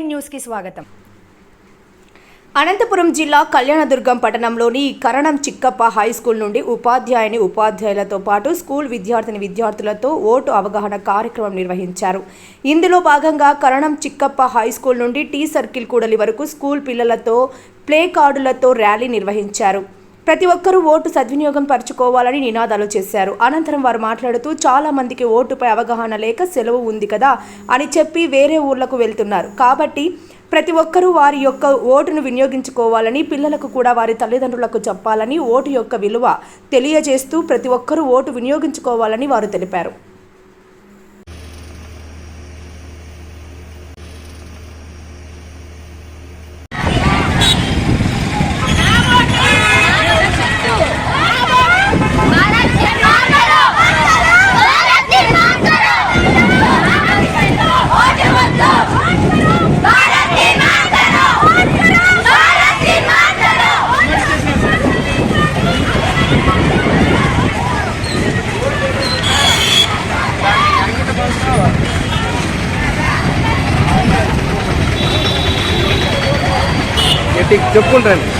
న్యూస్కి స్వాగతం. అనంతపురం జిల్లా కళ్యాణదుర్గం పట్టణంలోని కరణం చిక్కప్ప హై స్కూల్ నుండి ఉపాధ్యాయుని ఉపాధ్యాయులతో పాటు స్కూల్ విద్యార్థిని విద్యార్థులతో ఓటు అవగాహన కార్యక్రమం నిర్వహించారు. ఇందులో భాగంగా కరణం చిక్కప్ప హై స్కూల్ నుండి టీ సర్కిల్ కూడలి వరకు స్కూల్ పిల్లలతో ప్లే కార్డులతో ర్యాలీ నిర్వహించారు. ప్రతి ఒక్కరూ ఓటు సద్వినియోగం పరచుకోవాలని నినాదాలు చేశారు. అనంతరం వారు మాట్లాడుతూ చాలా మందికి ఓటుపై అవగాహన లేక సెలవు ఉంది కదా అని చెప్పి వేరే ఊర్లకు వెళ్తున్నారు. కాబట్టి ప్రతి ఒక్కరూ వారి యొక్క ఓటును వినియోగించుకోవాలని పిల్లలకు కూడా వారి తల్లిదండ్రులకు చెప్పాలని ఓటు యొక్క విలువ తెలియజేస్తూ ప్రతి ఒక్కరూ ఓటు వినియోగించుకోవాలని వారు తెలిపారు. చెప్పుకుంటారండి.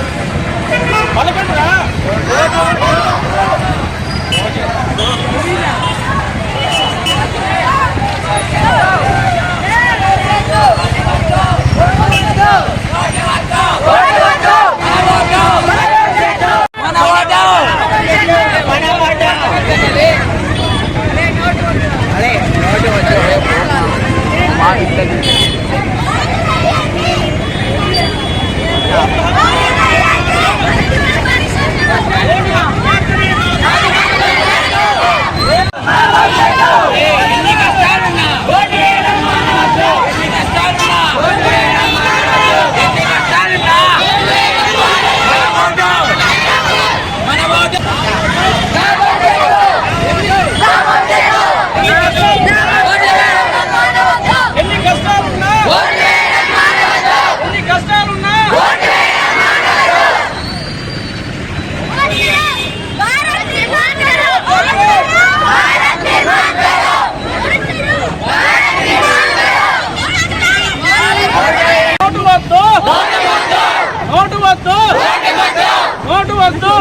వద్దు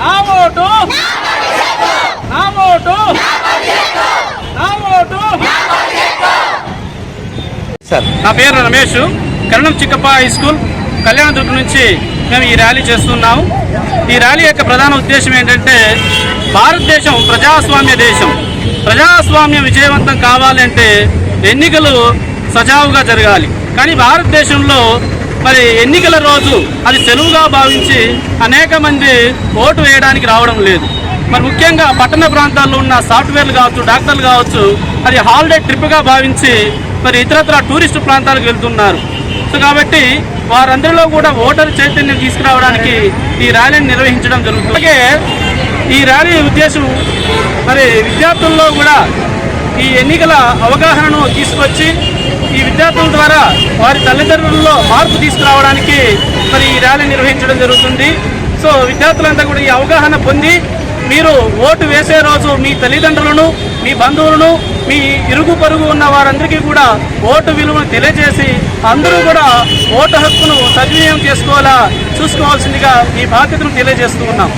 నా ఓటు! నా ఓటు! నా ఓటు! సార్. నా పేరు Ramesh. Karanam Chikkappa high school. Kalyandurg నుంచి మేము ఈ ర్యాలీ చేస్తున్నాము. ఈ ర్యాలీ యొక్క ప్రధాన ఉద్దేశం ఏంటంటే భారతదేశం ప్రజాస్వామ్య దేశం. ప్రజాస్వామ్యం విజయవంతం కావాలంటే ఎన్నికలు సజావుగా జరగాలి. కానీ భారతదేశంలో మరి ఎన్నికల రోజు అది సెలవుగా భావించి అనేక మంది ఓటు వేయడానికి రావడం లేదు. మరి ముఖ్యంగా పట్టణ ప్రాంతాల్లో ఉన్న సాఫ్ట్వేర్లు కావచ్చు డాక్టర్లు కావచ్చు అది హాలిడే ట్రిప్గా భావించి మరి ఇతరత్ర టూరిస్ట్ ప్రాంతాలకు వెళ్తున్నారు. సో కాబట్టి వారందరిలో కూడా ఓటర్ చైతన్యం తీసుకురావడానికి ఈ ర్యాలీని నిర్వహించడం జరుగుతుంది. అలాగే ఈ ర్యాలీ ఉద్దేశం మరి విద్యార్థుల్లో కూడా ఈ ఎన్నికల అవగాహనను తీసుకొచ్చి ఈ విద్యార్థుల ద్వారా వారి తల్లిదండ్రుల్లో మార్పు తీసుకురావడానికి మరి ఈ ర్యాలీ నిర్వహించడం జరుగుతుంది. సో విద్యార్థులంతా కూడా ఈ అవగాహన పొంది మీరు ఓటు వేసే రోజు మీ తల్లిదండ్రులను మీ బంధువులను మీ ఇరుగు పరుగు ఉన్న వారందరికీ కూడా ఓటు విలువను తెలియజేసి అందరూ కూడా ఓటు హక్కును సద్వినియోగం చేసుకోవాలా చూసుకోవాల్సిందిగా ఈ బాధ్యతను తెలియజేస్తూ ఉన్నాం.